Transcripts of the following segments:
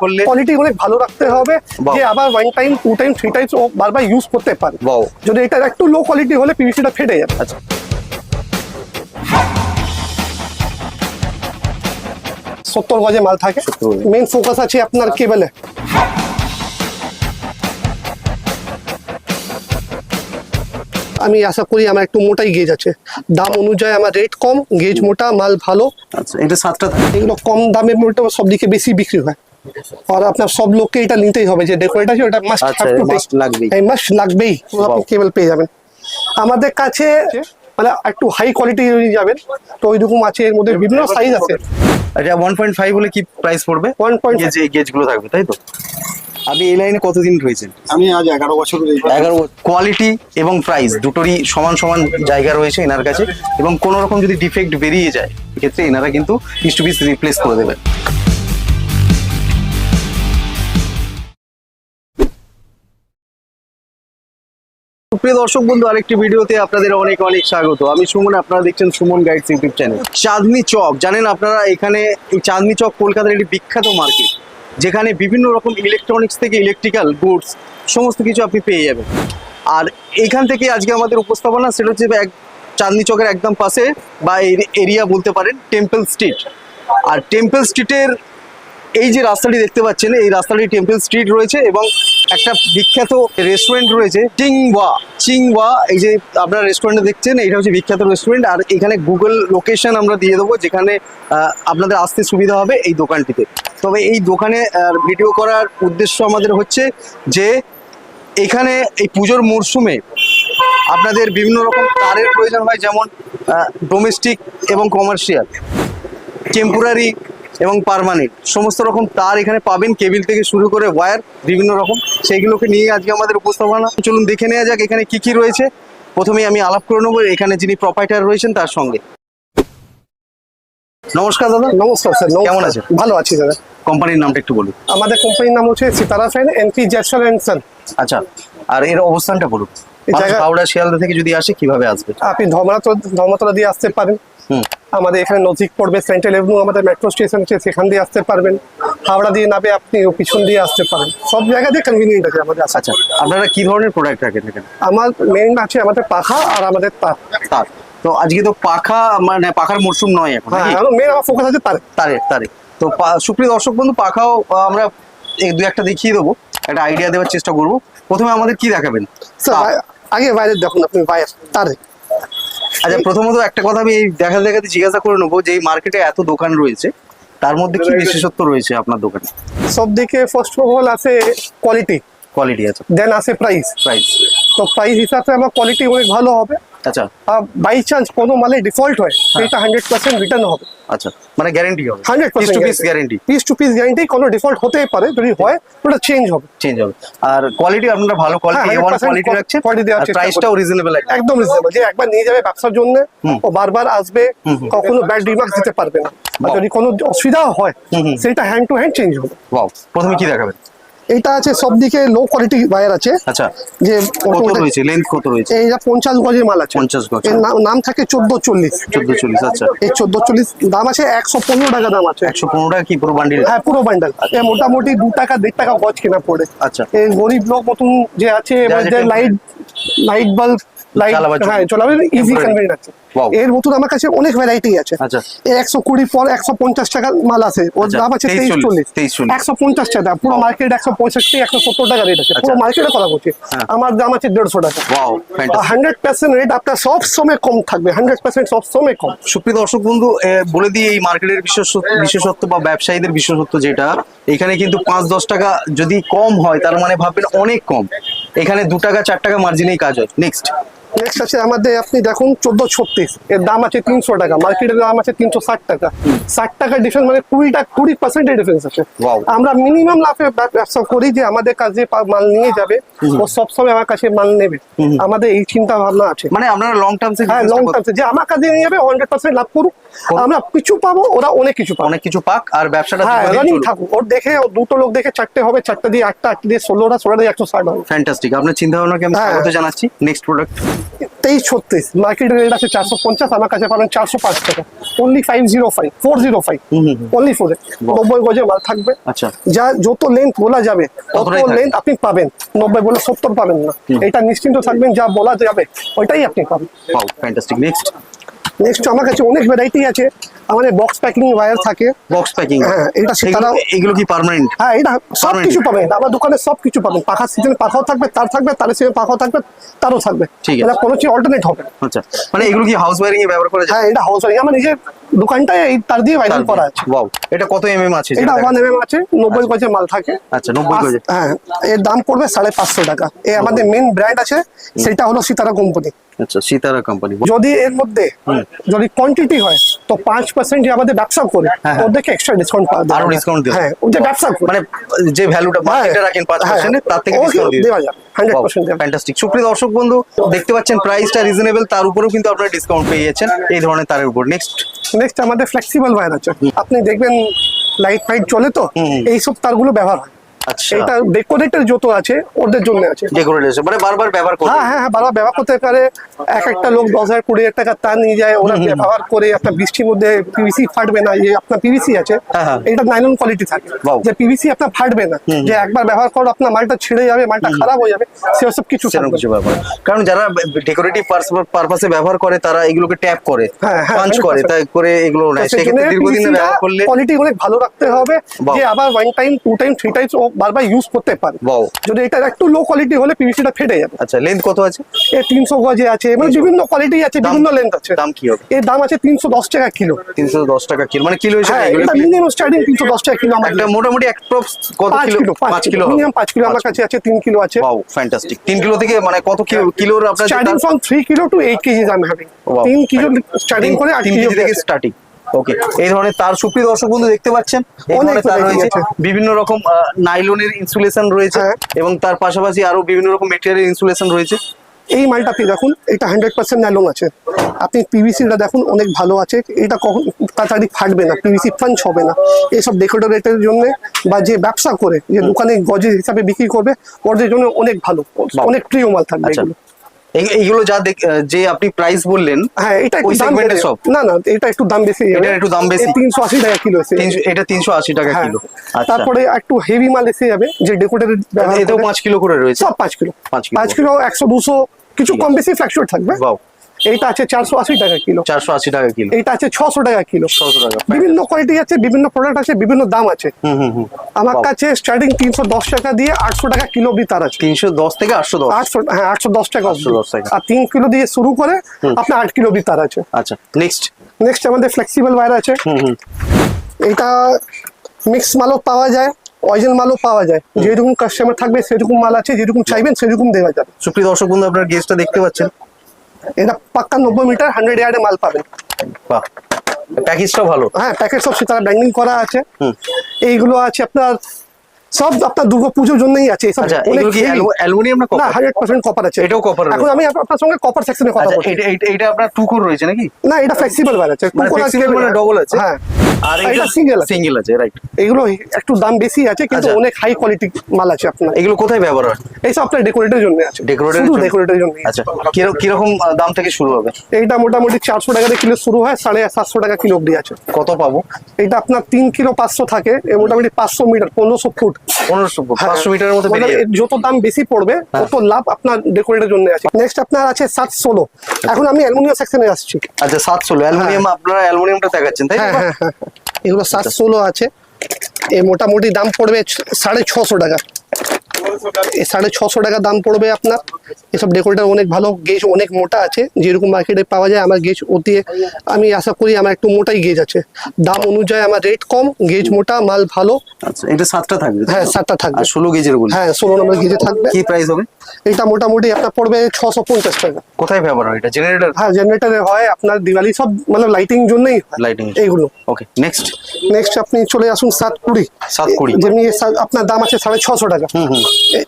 করলে কোয়ালিটি অনেক ভালো রাখতে হবে। যে আবার one time two time three times ও বারবার ইউজ করতে পারে। যদি এটা একটু লো কোয়ালিটি হলে পিভিসিটা ফেটে যাবে। আচ্ছা। সত্তর গজে মাল থাকে। 70 মেন ফোকাস আছে আপনার কেবলে আমি আশা করি আমার একটু মোটাই গেজ আছে। দাম অনুযায়ী আমার রেট কম গেজ মোটা মাল ভালো। আচ্ছা এটা সাতটা এগুলো কম দামের মধ্যে সব দিকে বেশি বিক্রি হয়। আর আপনার সব লোককে এটা নিতেই হবে যে ডেকোরেট আছে ওটা মাস্ট আচ্ছা, হ্যাভ টু must লাগবেই। এই মাস্ট লাগবেই আপনি কেবল পেয়ে যাবেন। আমাদের কাছে মানে একটু হাই কোয়ালিটি যাবেন তো ওইরকম আছে এর মধ্যে বিভিন্ন সাইজ আছে। এটা ওয়ান পয়েন্ট ফাইভ হলে কি প্রাইস পড়বে? 1.5 গেজ এই গেজগুলো থাকবে তাই তো? আপনি এই লাইনে কতদিন রয়েছেন? আমি আজ এগারো বছর এগারো কোয়ালিটি এবং প্রাইস দুটোরই সমান সমান জায়গা রয়েছে এনার কাছে। এবং কোনো রকম যদি ডিফেক্ট বেরিয়ে যায় এক্ষেত্রে এনারা কিন্তু পিস টু পিস রিপ্লেস করে দেবেন। প্রিয় দর্শক বন্ধু, আরেকটি ভিডিওতে আপনাদের অনেক অনেক স্বাগত। আমি সুমন, আপনারা দেখছেন Suman guides YouTube channel. Chandni Chowk, জানেন আপনারা এখানে এই চাঁদনি চক কলকাতার একটি বিখ্যাত মার্কেট, যেখানে বিভিন্ন রকম ইলেকট্রনিক্স থেকে ইলেকট্রিক্যাল গুডস সমস্ত কিছু আপনি পেয়ে যাবেন। আর এখান থেকে আজকে আমাদের উপস্থাপনা, সেটা হচ্ছে এক চাঁদনি চকের একদম পাশে বা এরিয়া বলতে পারেন, টেম্পল স্ট্রিট। আর টেম্পল স্ট্রিটের এই যে রাস্তাটি দেখতে পাচ্ছেন, এই রাস্তাটি টেম্পল স্ট্রিট রয়েছে এবং একটা বিখ্যাত রেস্টুরেন্ট রয়েছে চিংওয়া চিংওয়া এই যে আপনারা রেস্টুরেন্টে দেখছেন এটা হচ্ছে বিখ্যাত রেস্টুরেন্ট আর এখানে গুগল লোকেশন আমরা দিয়ে দেবো, যেখানে আপনাদের আসতে সুবিধা হবে এই দোকানটিতে। তবে এই দোকানে ভিডিও করার উদ্দেশ্য আমাদের হচ্ছে যে, এখানে এই পুজোর মরশুমে আপনাদের বিভিন্ন রকম তারের প্রয়োজন হয়, যেমন ডোমেস্টিক এবং কমার্শিয়াল টেম্পোরারি এবং পারমানেন্ট সমস্ত রকম তার এখানে পাবেন কেবিল থেকে শুরু করে ওয়্যার বিভিন্ন রকম। সেইগুলোকে নিয়ে আজকে আমাদের উপস্থাপনা। চলুন দেখে নেওয়া যাক এখানে কি কি রয়েছে। প্রথমেই আমি আলাপ করে নেব এখানে যিনি প্রপাইটার রয়েছেন তার সঙ্গে। নমস্কার দাদা। নমস্কার স্যার কেমন আছেন? ভালো আছি দাদা। কোম্পানির নামটা একটু বলুন। আমাদের কোম্পানির নাম হচ্ছে Sitara fan NP Jackson and son আচ্ছা আর এর অবস্থানটা বলুন। এই জায়গা- হাওড়া শিয়ালদা থেকে যদি আসে কীভাবে আসবে? আপনি ধর্মতলা ধর্মতলা দিয়ে আসতে পারেন। হুম। আমাদের এখানে নজিক পড়বে সেন্ট্রাল এভিনিউ আমাদের মেট্রো স্টেশন আছে সেখান দিয়ে আসতে পারবেন। হাওড়া দিয়ে নামে আপনি পিছন দিয়ে আসতে পারেন। সব জায়গা দিয়ে কনভিনিয়েন্ট আছে আমাদের আসা আচ্ছা আপনারা কি ধরনের প্রোডাক্ট রাখেন এখানে? আমার মেইন আছে আমাদের পাখা আর আমাদের তার। তার। তো আজকে তো পাখা মানে পাখার মরশুম নয় এখন হ্যাঁ মেন আমার ফোকাস আছে তার। তারে তারে। তো সুপ্রিয় দর্শক বন্ধু পাখাও আমরা দু একটা দেখিয়ে দেবো। একটা আইডিয়া দেওয়ার চেষ্টা করব। প্রথমে আমাদের কি দেখাবেন? আগে বাইরে দেখুন আপনি বাইরে তারে। আচ্ছা প্রথমত একটা কথা আমি এই দেখা দেখাতে জিজ্ঞাসা করে নেব যে এই মার্কেটে এত দোকান রয়েছে তার মধ্যে কি বিশেষত্ব রয়েছে আপনার দোকানে? সব দিকে ফার্স্ট অফ অল আছে কোয়ালিটি কোয়ালিটি আছে দেন আছে প্রাইস প্রাইস তো প্রাইস হিসাবে আমার কোয়ালিটি অনেক ভালো হবে। আচ্ছা। বাই চান্স কোনো মালে ডিফল্ট হয় সেটা হান্ড্রেড পার্সেন্ট রিটার্ন হবে। আচ্ছা মানে গ্যারেন্টি হবে। Hundred piece to piece guarantee piece to piece guarantee কোনো ডিফল্ট হতেই পারে যদি হয়। ওটা চেঞ্জ হবে। চেঞ্জ হবে। আর কোয়ালিটি আপনারা ভালো কোয়ালিটি হ্যাঁ, এ ওয়ান 100% কোয়ালিটি quality দেওয়ার আর প্রাইসটাও রিজনেবল একদম একদম রিজনেবল যে একবার নিয়ে যাবে ব্যবসার জন্য ও বারবার আসবে। কখনো ব্যাড রিমার্কস দিতে পারবে না। যদি কোনো অসুবিধা হয়। সেটা হ্যান্ড টু হ্যান্ড চেঞ্জ হবে। ওয়াও প্রথমে কি দেখাবেন? এটা আছে সব দিকে লো কোয়ালিটি ওয়্যার আছে। আচ্ছা। যে কত রয়েছে? লেন্থ কত রয়েছে? এইটা পঞ্চাশ গজের মাল আছে। 50 গজ। এর নাম- থাকে চোদ্দ চল্লিশ। চোদ্দ চল্লিশ আচ্ছা। এই চোদ্দ চল্লিশ দাম আছে একশো পনেরো টাকা দাম আছে। একশো পনেরো টাকা কি পুরো বান্ডিল হ্যাঁ পুরো বান্ডেল মোটামুটি দু টাকা দেড় টাকা গজ কেনা পড়ে। আচ্ছা। এই গরিব লোক মতন যে আছে যে লাইট লাইট বাল্ব লাইট হ্যাঁ চলাবে ইজি আছে। এর মতন আমার কাছে অনেক ভ্যারাইটি আছে। আচ্ছা। এই একশো কুড়ি পর একশো পঞ্চাশ টাকার মাল আছে। ওর আচ্ছা, দাম আছে 23 তেইশ চল্লিশ। তেইশ চল্লিশ। একশো পঞ্চাশ টাকা পুরো মার্কেট একশো পঁয়ষট্টি একশো সত্তর টাকা রেট আছে। পুরো আচ্ছা। মার্কেটে করা বলছি হ্যাঁ। আমার দাম আছে দেড়শো টাকা। হান্ড্রেড পার্সেন্ট রেট আপনার সব সময় কম থাকবে। হান্ড্রেড পার্সেন্ট সব সময় কম। সুপ্রিয় দর্শক বন্ধু বলে দিই এই মার্কেটের বিশেষত্ব বিশেষত্ব বা ব্যবসায়ীদের বিশেষত্ব যেটা এখানে কিন্তু পাঁচ দশ টাকা যদি কম হয় তার মানে ভাববেন অনেক কম। এখানে দু টাকা চার টাকা মার্জিনেই কাজ হয়। নেক্সট নেক্সট আছে আমাদের আপনি দেখুন চোদ্দ ছত্রিশ। এর দাম আছে তিনশো টাকা মার্কেটের দাম আছে তিনশো ষাট টাকা। ষাট টাকা ডিফারেন্স মানে কুড়ি টাকা কুড়ি পার্সেন্টের ডিফারেন্স আছে। আমরা মিনিমাম লাভে ব্যবসা করি যে আমাদের কাছে মাল নিয়ে যাবে। ও সবসময় আমার কাছে মাল নেবে। আমাদের এই চিন্তা ভাবনা আছে। মানে আমরা লং টার্মসে হ্যাঁ লং টার্ম যে আমার কাছে নিয়ে যাবে হান্ড্রেড পার্সেন্ট লাভ করুক। আমরা কিছু পাবো ওরা অনেক কিছু পাবো। অনেক কিছু পাক আর ব্যবসাটা হ্যাঁ রানিং থাকুক। ওর দেখে দুটো লোক দেখে চারটে হবে চারটে দিয়ে আটটা আটটা দিয়ে ষোলোটা ষোলোটা দিয়ে একশো ষাট হবে। ফ্যান্টাস্টিক আপনার চিন্তা ভাবনাকে আমি হ্যাঁ। স্বাগত জানাচ্ছি। নেক্সট প্রোডাক্ট তেইশ ছত্রিশ। মার্কেট রেট আছে চারশো পঞ্চাশ আমার কাছে পাবেন চারশো পাঁচ টাকা। Only five zero five four zero five only ফোরে নব্বই গজে মাল থাকবে। আচ্ছা। যা যত লেন্থ বলা যাবে তত লেন্থ আপনি পাবেন। নব্বই বলে সত্তর পাবেন না। এটা নিশ্চিন্ত থাকবেন যা বলা যাবে ওইটাই আপনি পাবেন। ফ্যান্টাস্টিক নেক্সট নেক্সট আমার কাছে অনেক ভ্যারাইটি আছে। আমাদের বক্স প্যাকিং ওয়্যার থাকে। বক্স প্যাকিং হ্যাঁ, এটা সেটা এগুলো কি পার্মানেন্ট হ্যাঁ এটা সব কিছু পাবেন। আমার দোকানে সব কিছু পাবেন। পাখার সিজনে পাখাও থাকবে তার থাকবে তার সিজনে পাখাও থাকবে তারও থাকবে। ঠিক আছে। কোনো কিছু অল্টারনেট হবে আচ্ছা। মানে এগুলো কি হাউস ওয়্যারিং এ ব্যবহার করা যায়? হ্যাঁ এটা হাউস ওয়্যারিং আমার নিজের এই তার দিয়ে ভাইরাল করা আছে। ওয়াও এটা কত এমএম আছে এটা আছে নব্বই গজে মাল থাকে। আচ্ছা, 90 গজে। হ্যাঁ এর দাম পড়বে সাড়ে পাঁচশো টাকা। এ আমাদের মেন ব্র্যান্ড আছে সেটা হলো সীতারা কোম্পানি আচ্ছা সীতারা কোম্পানি যদি এর মধ্যে যদি কোয়ান্টিটি হয় তো পাঁচ পার্সেন্ট আমাদের ব্যবসা করে হ্যাঁ, হ্যাঁ। ওদেরকে এক্সট্রা ডিসকাউন্ট পাওয়া আরও discount হ্যাঁ ও যে ব্যবসা করে। মানে যে ভ্যালুটা মার্কেটে রাখেন পাঁচ পার্সেন্ট তার থেকে ডিসকাউন্ট দেওয়া যাবে হান্ড্রেড পার্সেন্ট ফ্যান্টাস্টিক সুপ্রিয় দর্শক বন্ধু দেখতে পাচ্ছেন প্রাইসটা রিজনেবল তার উপরেও কিন্তু আপনারা ডিসকাউন্ট পেয়ে যাচ্ছেন এই ধরনের তারের উপর। নেক্সট নেক্সট আমাদের ফ্লেক্সিবল ওয়্যার আছে। আপনি দেখবেন লাইট ফাইট চলে তো। এইসব তারগুলো ব্যবহার হয়। এটা ডেকোরেটের যত আছে ওদের জন্য আছে। মানে বারবার ব্যবহার করবে হ্যাঁ হ্যাঁ হ্যাঁ বাবা ব্যবহার করতে পারে। এক একটা লোক দশ হাজার কুড়ি হাজার টাকা তার নিয়ে যায় ওরা ব্যবহার করে আপনার বৃষ্টির মধ্যে পিভিসি ফাটবে না যে আপনার পিভিসি আছে হ্যাঁ, হ্যাঁ। এটা নাইলন কোয়ালিটি থাকে। যে পিভিসি আপনার ফাটবে না। যে একবার ব্যবহার করো আপনার মালটা ছিঁড়ে যাবে মালটা খারাপ হয়ে যাবে সেসব কিছু সেরকম কিছু ব্যাপার কারণ যারা ডেকোরেটিভ পারপাসে ব্যবহার করে তারা এগুলোকে ট্যাপ করে হ্যাঁ, হ্যাঁ, পাঞ্চ করে তাই করে এগুলো নেয়। সেক্ষেত্রে দীর্ঘদিন ব্যবহার করলে কোয়ালিটি অনেক ভালো রাখতে হবে. যে আবার one time two time three times ও বারবার ইউজ করতে পারে. যদি এটা একটু লো কোয়ালিটি হলে পিভিসিটা ফেটে যাবে। আচ্ছা লেন্থ কত আছে? এ তিনশো গজে আছে মানে বিভিন্ন কোয়ালিটি আছে বিভিন্ন লেন্থ আছে। দাম কি হবে? এর দাম আছে তিনশো দশ টাকা কিলো। তিনশো দশ টাকা কিলো মানে কিলো হিসেবে হ্যাঁ মিনিমাম স্টার্টিং তিনশো দশ টাকা কিলো আমাদের। একটা মোটামুটি অ্যাপ্রক্স কত কিলো? পাঁচ কিলো মিনিমাম পাঁচ কিলো আমার কাছে আছে তিন কিলো আছে। ওয়াও ফ্যান্টাস্টিক তিন কিলো থেকে মানে কত কিলো কিলোর আপনার starting from three kilo to eight KG আমি হ্যাভিং. তিন কিলো স্টার্টিং করে আট কেজি থেকে স্টার্টিং ওকে এই ধরনের তার সুপ্রিয় দর্শক বন্ধু দেখতে পাচ্ছেন তার রয়েছে। বিভিন্ন রকম নাইলনের ইনসুলেশন রয়েছে হ্যাঁ। এবং তার পাশাপাশি আরও বিভিন্ন রকম ইনসুলেশন রয়েছে। এই মালটা আপনি দেখুন এটা হান্ড্রেড পার্সেন্ট আছে। আপনি পিভিসিটা দেখুন অনেক ভালো আছে। এটা কখন তাড়াতাড়ি ফাটবে না পিভিসি পাঞ্চ হবে না। এসব ডেকোরেটের জন্য বা যে ব্যবসা করে যে দোকানে গজের হিসাবে বিক্রি করবে ওদের জন্য অনেক ভালো। অনেক প্রিয় মাল থাকবে আচ্ছা এগুলো। এইগুলো যা যে আপনি প্রাইস বললেন হ্যাঁ এটা একটু দাম সব? না না এটা একটু দাম বেশি। এটার একটু দাম বেশি? তিনশো আশি টাকা কিলো তিনশো- এটা তিনশো আশি টাকা হ্যাঁ। কিলো। আচ্ছা। তারপরে একটু হেভি মাল এসে যাবে যে ডেকোরেটের এতেও পাঁচ কিলো করে রয়েছে। সব পাঁচ কিলো। পাঁচ কিলো। একশো দুশো কিছু কম বেশি ফ্ল্যাকচুয়েট থাকবে। এইটা আছে চারশো আশি টাকা কিলো। চারশো আশি টাকা কিলো। এইটা আছে ছশো টাকা কিলো। ছশো টাকা বিভিন্ন কোয়ালিটি আছে বিভিন্ন প্রোডাক্ট আছে বিভিন্ন দাম আছে। আমার কাছে স্টার্টিং তিনশো দশ টাকা দিয়ে আটশো টাকা কিলো অব্দি তার আছে। তিনশো দশ থেকে আটশো দশ। আটশো হ্যাঁ আটশো দশ টাকা অব্দি। 810 টাকা। আর তিন কিলো দিয়ে শুরু করে আপনার আট কিলো অব্দি তার আছে। আচ্ছা নেক্সট নেক্সট আমাদের ফ্লেক্সিবল ওয়্যার আছে। এটা মিক্স মালও পাওয়া যায় অরিজিনাল মালও পাওয়া যায়। যেরকম কাস্টমার থাকবে সেরকম মাল আছে যেরকম চাইবেন সেরকম দেওয়া যাবে। সুপ্রিয় দর্শক বন্ধু আপনার গেস্টটা দেখতে পাচ্ছেন। এটা পাক্কা নব্বই মিটার হান্ড্রেড ইয়ার্ডে মাল পাবেন বাহ প্যাকেজটা ভালো। হ্যাঁ প্যাকেজ সব সীতারা ব্যান্ডিং করা আছে। হুম। এইগুলো আছে আপনার সব আপনার দুর্গা পুজোর জন্যই আছে আচ্ছা। অ্যালুমিনিয়াম না কপার হান্ড্রেড পার্সেন্ট কপার আছে। এটাও এখন আমি আপনার সঙ্গে কপার সেকশনে কথা আচ্ছা বলছি। এটা এটা- এটা আপনার টু কোর রয়েছে নাকি? না এটা ফ্লেক্সিবল বার আছে। মানে আছে, মানে আছে? হ্যাঁ। আর এটা এটা আছে। সিঙ্গেল আছে রাইট এগুলো একটু দাম বেশি আছে কিন্তু আচ্ছা। অনেক হাই কোয়ালিটি মাল আছে আপনার। এগুলো কোথায় ব্যবহার হয়? এইসব আপনার ডেকোরেটের জন্য আছে। Decorator শুধু জন্য? ডেকোরেটের আচ্ছা দাম থেকে শুরু হবে? এইটা মোটামুটি চারশো টাকা দিয়ে কিলো শুরু হয় সাড়ে সাতশো টাকা কিলো অব্দি আছে। কত পাবো? এটা আপনার তিন কিলো পাঁচশো থাকে মোটামুটি পাঁচশো মিটার পনেরোশো ফুট। মিটারের মধ্যে মানে যত দাম বেশি পড়বে হ্যাঁ। তত লাভ আপনার ডেকোরেটের জন্য আছে। নেক্সট আপনার আছে সাত ষোলো। এখন আমি অ্যালুমিনিয়াম সেকশনে আসছি। আচ্ছা সাতশো অ্যালুমিনিয়াম আপনারা অ্যালুমিনিয়ামটা দেখাচ্ছেন তাই হ্যাঁ হ্যাঁ হ্যাঁ। এগুলো সাত ষোলো আছে। এ মোটামুটি দাম পড়বে সাড়ে ছশো টাকা। সাড়ে ছশো টাকা দাম পড়বে আপনার। এসব ডেকোরেটার অনেক ভালো গেজ অনেক মোটা আছে যেরকম মার্কেটে পাওয়া যায় আমার গেজ অতি আমি আশা করি আমার একটু মোটাই গেজ আছে। দাম অনুযায়ী আমার রেট কম গেজ মোটা মাল ভালো। আচ্ছা এটা সাতটা থাকবে হ্যাঁ সাতটা থাকবে। ষোলো গেজের হ্যাঁ ষোলো নম্বর গেজে থাকবে। কি প্রাইস হবে? এটা মোটামুটি আপনার পড়বে ছশো পঞ্চাশ টাকা। কোথায় ব্যবহার হয় এটা জেনারেটর হ্যাঁ জেনারেটারে হয় আপনার দিওয়ালি সব মানে লাইটিং জন্যই লাইটিং এইগুলো। ওকে নেক্সট নেক্সট আপনি চলে আসুন সাত কুড়ি সাত কুড়ি। যেমনি আপনার দাম আছে সাড়ে ছশো টাকা।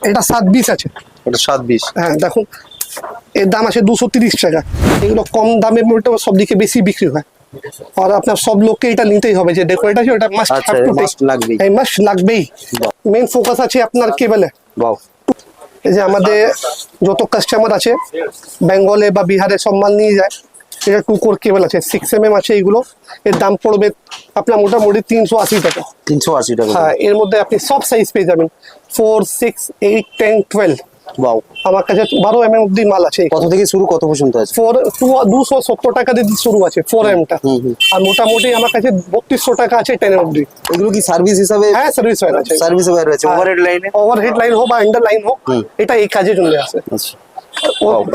এটা সাত বিশ আছে। এটা সাত বিশ। হ্যাঁ দেখুন। এর দাম আছে দুশো তিরিশ টাকা। এগুলো কম দামের মধ্যে সব দিকে বেশি বিক্রি হয়। আর আপনার সব লোককে এটা নিতেই হবে যে ডেকোরেট আছে ওটা মাস্ট লাগবেই। মাস্ট লাগবেই। মেন ফোকাস আছে আপনার কেবলে। বাও এই যে আমাদের যত কাস্টমার আছে বেঙ্গলে বা বিহারে সব মাল নিয়ে যায় এটা টু কোর কেবল আছে সিক্স এম এম আছে এইগুলো এর দাম পড়বে আপনার মোটামুটি তিনশো আশি টাকা। তিনশো আশি টাকা। হ্যাঁ এর মধ্যে আপনি সব সাইজ পেয়ে যাবেন four six eight ten twelve বাও আমার কাছে বারো এম এম অব্দি মাল আছে। কত থেকে শুরু কত পর্যন্ত আছে? ফোর দুশো সত্তর টাকা দিয়ে শুরু আছে ফোর এমটা। আর মোটামুটি আমার কাছে বত্রিশশো টাকা আছে টেন অব্দি এগুলো কি সার্ভিস হিসাবে? হ্যাঁ সার্ভিস হয়ে আছে সার্ভিস হয়ে রয়েছে ওভারহেড লাইনে ওভার হেড লাইন হোক বা আন্ডার লাইন হোক এটা এই কাজের জন্য আছে আচ্ছা। ওর-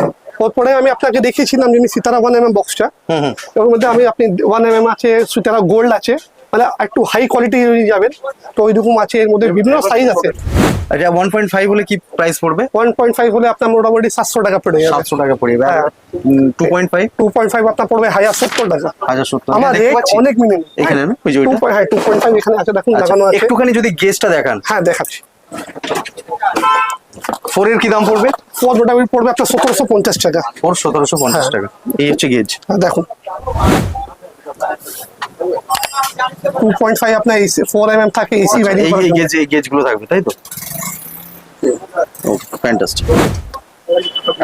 ওর পরে আমি আপনাকে দেখিয়েছিলাম যেমনি সীতারা ওয়ান এম এম বক্সটা হুম হুম। ওর মধ্যে আমি আপনি ওয়ান এম এম আছে সীতারা গোল্ড আছে। মানে একটু হাই কোয়ালিটি যদি যাবেন তো ওইরকম আছে এর মধ্যে বিভিন্ন সাইজ আছে। আচ্ছা ওয়ান পয়েন্ট ফাইভ হলে কি প্রাইস পড়বে? ওয়ান পয়েন্ট ফাইভ হলে আপনার মোটামুটি সাতশো টাকা পড়ে যাবে। সাতশো টাকা পড়বে হ্যাঁ। Two point five two point five আপনার পড়বে হাজার সত্তর টাকা। হাজার সত্তর। আমার রেট অনেক মিনিমাম এখানে না ওই যে টু ওইটা? হ্যাঁ টু পয়েন্ট ফাইভ এখানে আছে দেখুন আচ্ছা, লাগানো আছে। একটুখানি যদি গেজটা দেখান। হ্যাঁ দেখাচ্ছি। ফোর এর কি দাম পড়বে? ফোর মোটামুটি পড়বে আপনার সতেরোশো পঞ্চাশ টাকা। ফোর সতেরোশো পঞ্চাশ হ্যাঁ। টাকা। এই হচ্ছে গেজ হ্যাঁ, দেখুন। টু পয়েন্ট ফাইভ আপনার এসি ফোর এম এম থাকে এসি ভ্যারি এই গেজ এই গেজগুলো থাকবে তাই তো? ফ্যান্টাস্টিক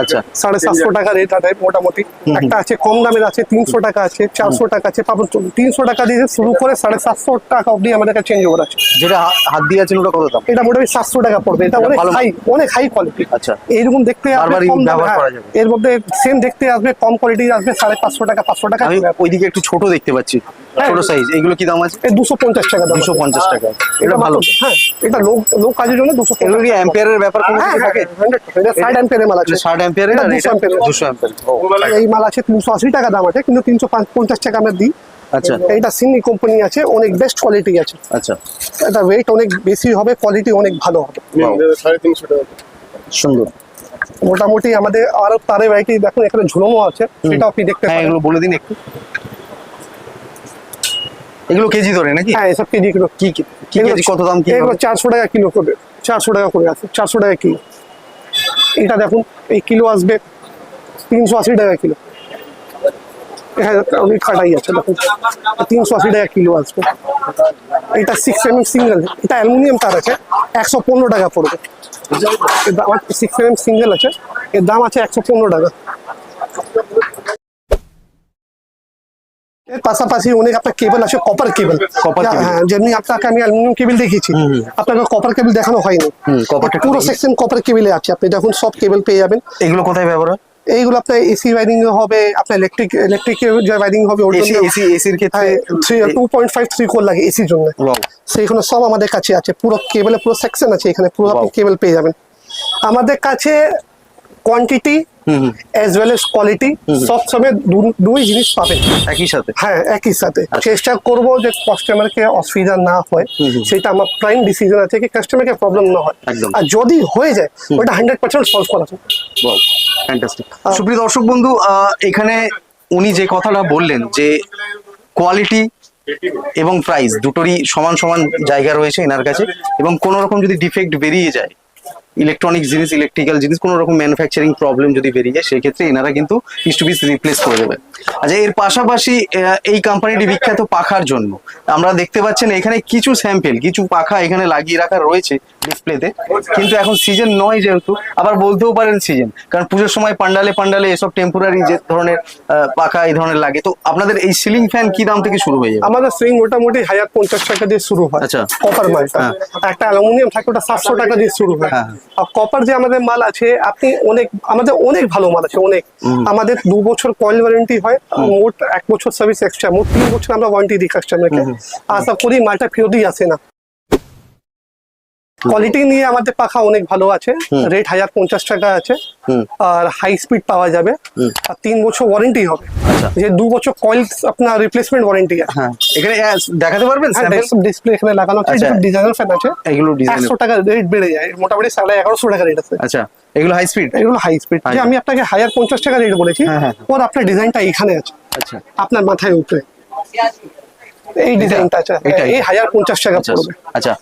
আচ্ছা। সাড়ে সাতশো টাকা রেট আছে মোটামুটি। একটা আছে কম দামের আছে তিনশো টাকা আছে চারশো টাকা আছে তিনশো টাকা দিয়ে শুরু করে সাড়ে সাতশো টাকা অবধি আমাদের কাছে চেঞ্জ ওভার আছে। যেটা হাত দিয়ে ওটা কত দাম? এটা মোটামুটি সাতশো টাকা পড়বে। এটা অনেক হাই অনেক হাই কোয়ালিটি আচ্ছা। এইরকম দেখতে হ্যাঁ। এর মধ্যে সেম দেখতে আসবে কম কোয়ালিটি আসবে সাড়ে পাঁচশো টাকা পাঁচশো টাকা। ওইদিকে একটু ছোট দেখতে পাচ্ছি। ছোট সাইজ এগুলো কি দাম আছে? এই দুশো পঞ্চাশ টাকা দাম দুশো আছে। পঞ্চাশ টাকা। এটা এটা ভালো। হ্যাঁ এটা লোক লোক কাজের জন্য দুশো এগুলো কি অ্যাম্পিয়ারের ব্যাপার কোনো হ্যাঁ কিছু থাকে? এটা ষাট অ্যাম্পিয়ারের মাল আছে। ষাট অ্যাম্পিয়ারের এটা আর 200 এটা অ্যাম্পিয়ারের। দুশো অ্যাম্পিয়ার এই মাল আছে তিনশো আশি টাকা দাম আছে কিন্তু তিনশো পঞ্চাশ টাকা আমরা দিই। আচ্ছা। সিনি কোম্পানি আছে অনেক বেস্ট কোয়ালিটি আছে। আচ্ছা। এটা ওয়েট অনেক বেশি হবে কোয়ালিটি অনেক ভালো হবে। টাকা। সুন্দর। মোটামুটি আমাদের আরও তারে ভ্যারাইটি দেখুন এখানে ঝুলনো আছে সেটা আপনি দেখতে হ্যাঁ পারেন। এগুলো বলে দিন একটু। এগুলো কেজি ধরে নাকি? হ্যাঁ এসব কেজি কিলো। কি কেজি কত দাম কি এগুলো চারশো টাকা কিলো করে চারশো টাকা করে আছে চারশো টাকা কিলো। এটা দেখুন এই কিলো আসবে তিনশো আশি টাকা কিলো। হ্যাঁ অনেক খাটাই আছে দেখুন। তিনশো আশি টাকা কিলো আসবে। এটা সিক্স এম এম সিঙ্গেল এটা অ্যালুমিনিয়াম তার আছে একশো পনেরো টাকা পড়বে। সিক্স এম এম সিঙ্গেল আছে এর দাম আছে একশো পনেরো টাকা। পাশাপাশি অনেক আপনার কেবল আছে কপার কেবল Copper হ্যাঁ যেমনি আপনাকে আমি অ্যালুমিনিয়াম কেবল দেখিয়েছি। আপনাকে কপার কেবল দেখানো হয়নি। পুরো সেকশন কপার কেবলে আছে। আপনি দেখুন সব কেবল পেয়ে যাবেন। এগুলো কোথায় ব্যবহার হয়? এইগুলো আপনার এসি ওয়ারিং হবে আপনার ইলেকট্রিক ইলেকট্রিক যে ওয়ারিং হবে এসি এসির ক্ষেত্রে কোর লাগে এসির জন্য. সেইখানে সব আমাদের কাছে আছে। পুরো কেবলে পুরো সেকশন আছে। এখানে পুরো আপনি. কেবল পেয়ে যাবেন। আমাদের কাছে quantity as well as quality সব সময় দু- দুই জিনিস পাবেন একই সাথে? হ্যাঁ একই সাথে। চেষ্টা করব যে কাস্টমারকে অসুবিধা না হয়। সেটা আমার প্রাইম ডিসিশন আছে কি কাস্টমারকে প্রবলেম না হয়। আর যদি হয়ে যায় ওটা হান্ড্রেড পার্সেন্ট সলভ করা যায় সুপ্রিয় দর্শক বন্ধু এখানে উনি যে কথাটা বললেন যে কোয়ালিটি এবং প্রাইস দুটোরই সমান সমান জায়গা রয়েছে এনার কাছে এবং কোনো রকম যদি ডিফেক্ট বেরিয়ে যায় ইলেকট্রনিক জিনিস ইলেকট্রিক্যাল জিনিস কোনো রকম ম্যানুফ্যাকচারিং প্রবলেম যদি বেরিয়ে যায় সেক্ষেত্রে এনারা কিন্তু পিস টু পিস রিপ্লেস করে দেবে। আচ্ছা এর পাশাপাশি এই কোম্পানিটি বিখ্যাত পাখার জন্য। আমরা দেখতে পাচ্ছেন এখানে কিছু স্যাম্পেল কিছু পাখা এখানে লাগিয়ে রাখা রয়েছে ডিসপ্লেতে কিন্তু এখন সিজন নয় যেহেতু আবার বলতেও পারেন সিজন কারণ পুজোর সময় পান্ডালে পান্ডালে এসব টেম্পোরারি যে ধরনের পাখা এই ধরনের লাগে। তো আপনাদের এই সিলিং ফ্যান কি দাম থেকে শুরু হয়ে যাবে? আমাদের সুইং মোটামুটি হাজার পঞ্চাশ টাকা দিয়ে শুরু হয়। আচ্ছা। কপার মালটা। হ্যাঁ। একটা অ্যালুমিনিয়াম থাকে ওটা সাতশো টাকা দিয়ে শুরু হয়। হ্যাঁ। কপার যে আমাদের মাল আছে আপনি অনেক আমাদের অনেক ভালো মাল আছে অনেক। আমাদের দু বছর কয়েল ওয়ারেন্টি হয় মোট এক বছর সার্ভিস এক্সট্রা মোট তিন বছর আমরা ওয়ারেন্টি দিই কাস্টমারকে আশা করি মালটা ফেরতই আসে না। কোয়ালিটি নিয়ে আমাদের পাখা অনেক ভালো আছে। রেট হাজার পঞ্চাশ টাকা আছে। আর হাই স্পিড পাওয়া যাবে। আর তিন বছর ওয়ারেন্টি হবে। আচ্ছা। যে দু বছর কয়েল আপনার রিপ্লেসমেন্ট ওয়ারেন্টি আছে। হ্যাঁ। এখানে দেখাতে পারবেন ডিসপ্লে এখানে লাগানো আছে। আচ্ছা। ডিজাইনার ফ্যান আছে। এগুলো একশো টাকা রেট বেড়ে যায়। মোটামুটি সাড়ে এগারোশো টাকা রেট আছে। আচ্ছা। এগুলো হাই স্পিড এগুলো হাই স্পিড যে আমি আপনাকে হাজার পঞ্চাশ টাকা রেট বলেছি হ্যাঁ, হ্যাঁ। ওর আপনার ডিজাইনটা এখানে আছে। আচ্ছা। আপনার মাথায় উপরে এই ডিজাইনটা আছে। এই হাজার পঞ্চাশ টাকা আচ্ছা পড়বে। আচ্ছা।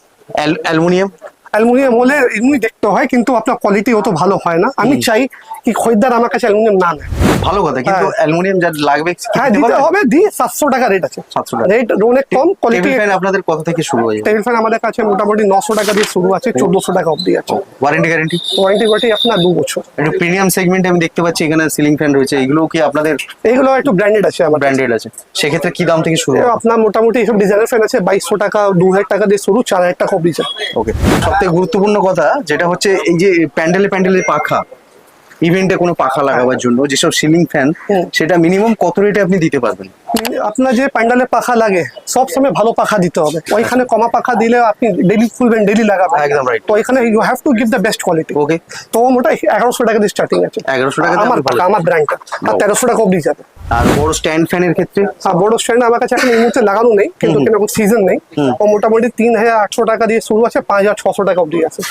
অ্যালুমিনিয়াম? অ্যালুমিনিয়াম হলে এমনি দেখতে হয় কিন্তু আপনার কোয়ালিটি অত ভালো হয় না। আমি চাই কি খরিদ্দার আমার কাছে অ্যালুমিনিয়াম না নেয়। ভালো কথা কিন্তু হ্যাঁ। অ্যালুমিনিয়াম যা লাগবে হ্যাঁ দিতে হবে দি সাতশো টাকা রেট আছে। 700 টাকা। রেট অনেক কম কোয়ালিটি ফ্যান আপনাদের কত থেকে শুরু হয় টেবিল ফ্যান আমাদের কাছে মোটামুটি নশো টাকা দিয়ে শুরু আছে চোদ্দশো টাকা অবধি আছে। ওয়ারেন্টি গ্যারেন্টি ওয়ারেন্টি ওয়ারেন্টি আপনার দু বছর। একটু প্রিমিয়াম সেগমেন্ট আমি দেখতে পাচ্ছি এখানে সিলিং ফ্যান রয়েছে এগুলো কি আপনাদের এইগুলো একটু ব্র্যান্ডেড আছে আমার ব্র্যান্ডেড আছে। সেক্ষেত্রে কি দাম থেকে শুরু হবে? আপনার মোটামুটি এইসব ডিজাইনের ফ্যান আছে বাইশশো টাকা দু হাজার টাকা দিয়ে শুরু চার হাজার টাকা অবধি ওকে থেকে গুরুত্বপূর্ণ কথা যেটা হচ্ছে এই যে প্যান্ডেলে প্যান্ডেলে পাখা ইভেন্টে কোনো পাখা লাগাবার জন্য যেসব সিলিং ফ্যান সেটা মিনিমাম কত রেটে আপনি দিতে পারবেন? আপনার যে প্যান্ডেলে পাখা লাগে সব সময় ভালো পাখা দিতে হবে। ওইখানে কমা পাখা দিলে আপনি ডেলি খুলবেন ডেলি লাগাবেন। একদম রাইট তো এখানে you have to give the best quality okay তো মোটা এগারোশো টাকা দিয়ে স্টার্টিং আছে। 1100 টাকা আমার পাখা আমার ব্র্যান্ডটা আর। তেরোশো টাকা অবধি যাবে। আর বড় স্ট্যান্ড ফ্যানের ক্ষেত্রে? হ্যাঁ বড় স্ট্যান্ড আমার কাছে এখন এই মুহূর্তে লাগানো নেই কিন্তু কোনো সিজন নেই। ও মোটামুটি তিন হাজার আটশো টাকা দিয়ে শুরু আছে পাঁচ হাজার ছশো টাকা অবধি আছে।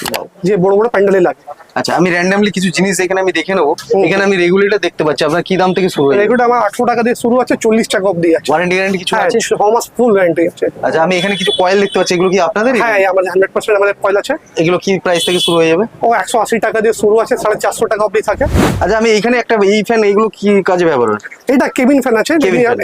যে বড় বড় প্যান্ডেলে লাগে। আচ্ছা আমি র্যান্ডামলি কিছু জিনিস এখানে আমি দেখে নেব। এখানে আমি রেগুলেটর দেখতে পাচ্ছি। আপনার কি দাম থেকে শুরু হয়ে এগুলো আমার আটশো টাকা দিয়ে শুরু আছে চল্লিশ টাকা অবধি আছে। ওয়ারেন্টি গ্যারান্টি কিছু হ্যাঁ আছে? ছ মাস ফুল গ্যারান্টি আছে। আচ্ছা আমি এখানে কিছু কয়েল দেখতে পাচ্ছি। এগুলো কি আপনাদের হ্যাঁ আমাদের হান্ড্রেড পার্সেন্ট আমাদের কয়েল আছে। এগুলো কি প্রাইস থেকে শুরু হয়ে যাবে? ও একশো আশি টাকা দিয়ে শুরু আছে সাড়ে চারশো টাকা অবধি থাকে। আচ্ছা আমি এখানে একটা এই ফ্যান এগুলো কি কাজে ব্যবহার হয়? এটা কেবিন ফ্যান আছে।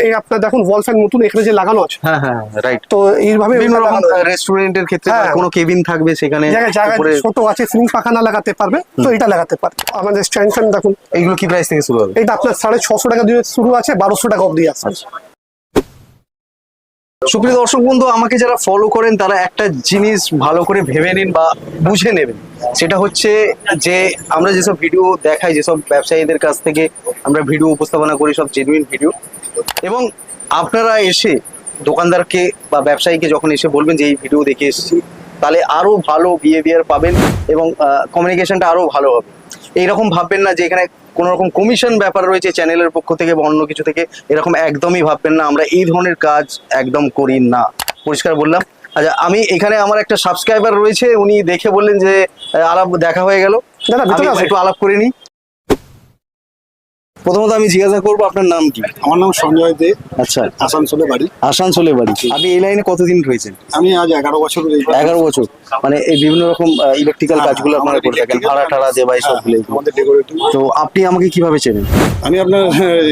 এই আপনার দেখুন ওয়াল ফ্যান নতুন এখানে যে লাগানো আছে। হ্যাঁ হ্যাঁ রাইট তো এইভাবে বিভিন্ন রকম রেস্টুরেন্টের ক্ষেত্রে হ্যাঁ। কোনো কেবিন থাকবে সেখানে জায়গায় ছোট আছে সিলিং পাখা না লাগাতে পারবে। তো এটা লাগাতে পারবে আমাদের স্ট্যান্ড ফ্যান দেখুন। এগুলো কি প্রাইস থেকে শুরু হবে? এটা আপনার সাড়ে ছশো টাকা দিয়ে শুরু আছে বারোশো টাকা অবধি আছে। সুপ্রিয় দর্শক বন্ধু আমাকে যারা ফলো করেন তারা একটা জিনিস ভালো করে ভেবে নিন বা বুঝে নেবেন। সেটা হচ্ছে যে আমরা যেসব ভিডিও দেখাই যেসব ব্যবসায়ীদের কাছ থেকে আমরা ভিডিও উপস্থাপনা করি সব জেনুইন ভিডিও এবং আপনারা এসে দোকানদারকে বা ব্যবসায়ীকে যখন এসে বলবেন যে এই ভিডিও দেখে এসেছি তাহলে আরও ভালো বিহেভিয়ার পাবেন এবং কমিউনিকেশনটা আরও ভালো হবে। এইরকম ভাববেন না যে এখানে কোনো রকম কমিশন ব্যাপার রয়েছে চ্যানেলের পক্ষ থেকে বা অন্য কিছু থেকে এরকম একদমই ভাববেন না। আমরা এই ধরনের কাজ একদম করি না। পরিষ্কার বললাম। আচ্ছা আমি এখানে আমার একটা সাবস্ক্রাইবার রয়েছে উনি দেখে বললেন যে আলাপ দেখা হয়ে গেল। দাদা একটু আলাপ করে নিই। প্রথমত আমি জিজ্ঞাসা করব আপনার নাম কি? আমার নাম সঞ্জয় দে। আচ্ছা। আসানসোলে বাড়ি। আসানসোলে বাড়ি। আপনি এই লাইনে কতদিন রয়েছেন? আমি আজ এগারো বছর এগারো বছর। মানে এই বিভিন্ন রকম ইলেকট্রিক্যাল হ্যাঁ, কাজগুলো আপনারা করে থাকেন ভাড়া টাড়া দেওয়া এই হ্যাঁ, সবগুলো ডেকোরেটিভ তো আপনি আমাকে কীভাবে চেনেন? আমি আপনার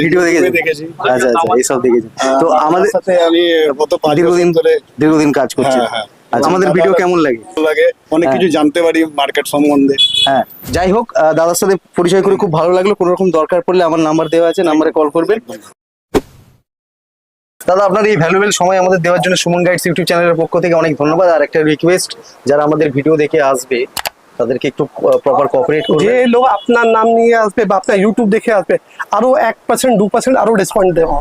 ভিডিও দেখেছেন? দেখেছি। আচ্ছা আচ্ছা এইসব দেখেছেন। হ্যাঁ, তো আমাদের সাথে আমি গত দীর্ঘদিন ধরে দীর্ঘদিন কাজ করছি হ্যাঁ, হ্যাঁ। আমাদের ভিডিও কেমন লাগে? ভালো লাগে। অনেক হ্যাঁ। কিছু জানতে পারি মার্কেট সম্বন্ধে। হ্যাঁ যাই হোক দাদার সাথে পরিচয় করে খুব ভালো লাগল। কোনো রকম দরকার পড়লে আমার নাম্বার দেওয়া আছে নাম্বারে কল করবেন। দাদা আপনার এই ভ্যালুয়েবল সময় আমাদের দেওয়ার জন্য সুমন গাইডস ইউটিউব চ্যানেলের পক্ষ থেকে অনেক ধন্যবাদ। আর একটা রিকোয়েস্ট যারা আমাদের ভিডিও দেখে আসবে তাদেরকে একটু প্রপার কোঅপারেট যে লোক আপনার নাম নিয়ে আসবে বা আপনার ইউটিউব দেখে আসবে আরও এক পার্সেন্ট দু পার্সেন্ট আরও ডিসকাউন্ট দেওয়া।